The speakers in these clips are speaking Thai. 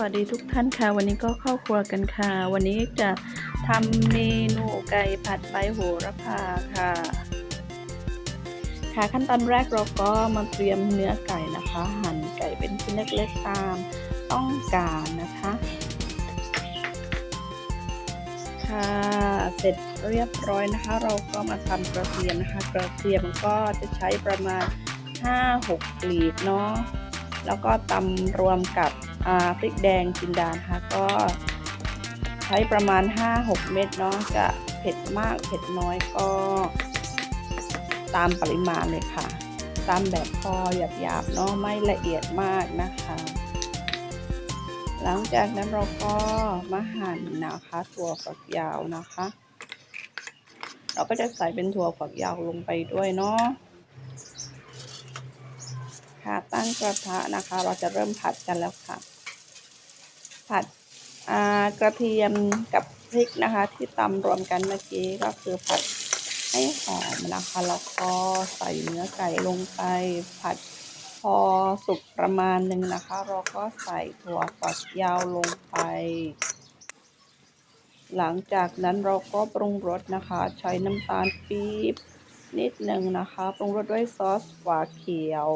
วัสดีทุกท่านค่ะ วันนี้ก็เข้าครัวกันค่ะ วันนี้จะทำเมนูไก่ผัดใบโหระพาค่ะ ค่ะขั้นตอนแรกเราก็มาเตรียมเนื้อไก่นะคะ หั่นไก่เป็นชิ้นเล็กๆตามต้องการนะคะ ค่ะเสร็จเรียบร้อยนะคะ เราก็มาทำกระเทียมนะคะ กระเทียมก็จะใช้ประมาณ 5-6กลีบเนาะ แล้วก็ตำรวมกับพริกแดงจินดานะคะก็ใช้ประมาณ 5-6 เม็ดเนาะจะเผ็ดมากเผ็ดน้อยก็ตามปริมาณเลยค่ะ ตามแบบพอหยาบๆเนาะไม่ละเอียดมากนะคะ หลังจากนั้นเราก็มาหั่นนะคะถั่วฝักยาวนะคะ เราก็จะใส่เป็นถั่วฝักยาวลงไปด้วยเนาะ ค่ะตั้งกระทะนะคะ เราจะเริ่มผัดกันแล้วค่ะ ผัดกระเทียมกับพริกนะคะ ที่ตำรวมกันเมื่อกี้ก็คือผัดให้หอมนะคะแล้วก็ใส่เนื้อไก่ลงไปผัดพอสุกประมาณหนึ่งนะคะ เราก็ใส่ถั่วฝักยาวลงไป หลังจากนั้นเราก็ปรุงรสนะคะ ใช้น้ำตาลปี๊บนิดหนึ่งนะคะ ปรุงรสด้วยซอสฝาเขียว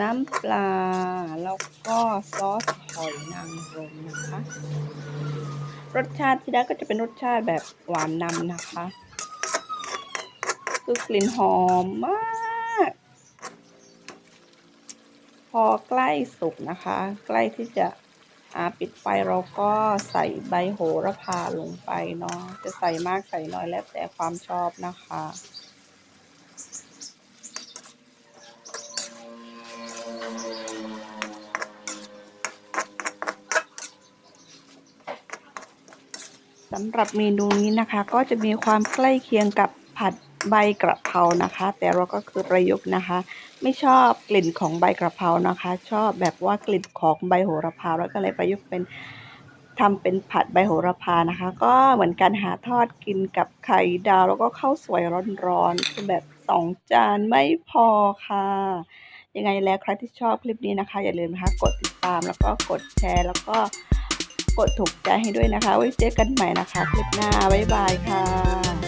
น้ำปลา แล้วก็ซอสหอยนางรมนะคะ รสชาติที่ได้ก็จะเป็นรสชาติแบบหวานนำนะคะ คือกลิ่นหอมมาก พอใกล้สุกนะคะ ใกล้ที่จะปิดไฟเราก็ใส่ใบโหระพาลงไปเนาะจะใส่มากใส่น้อยแล้วแต่ความชอบนะคะ สำหรับเมนูนี้นะคะ ก็จะมีความใกล้เคียงกับผัดใบกระเพรานะคะ แต่เราก็คือประยุกต์นะคะ ไม่ชอบกลิ่นของใบกระเพรานะคะ ชอบแบบว่ากลิ่นของใบโหระพาแล้วก็เลยประยุกต์เป็นทำเป็นผัดใบโหระพานะคะ ก็เหมือนกันหาทอดกินกับไข่ดาวแล้วก็ข้าวสวยร้อนๆคือแบบสองจานไม่พอค่ะ ยังไงแล้วใครที่ชอบคลิปนี้นะคะ อย่าลืมนะคะกดติดตามแล้วก็กดแชร์แล้วก็ กดถูกใจให้ด้วยนะคะ ไว้เจอกันใหม่นะคะ คลิปหน้า บ๊ายบายค่ะ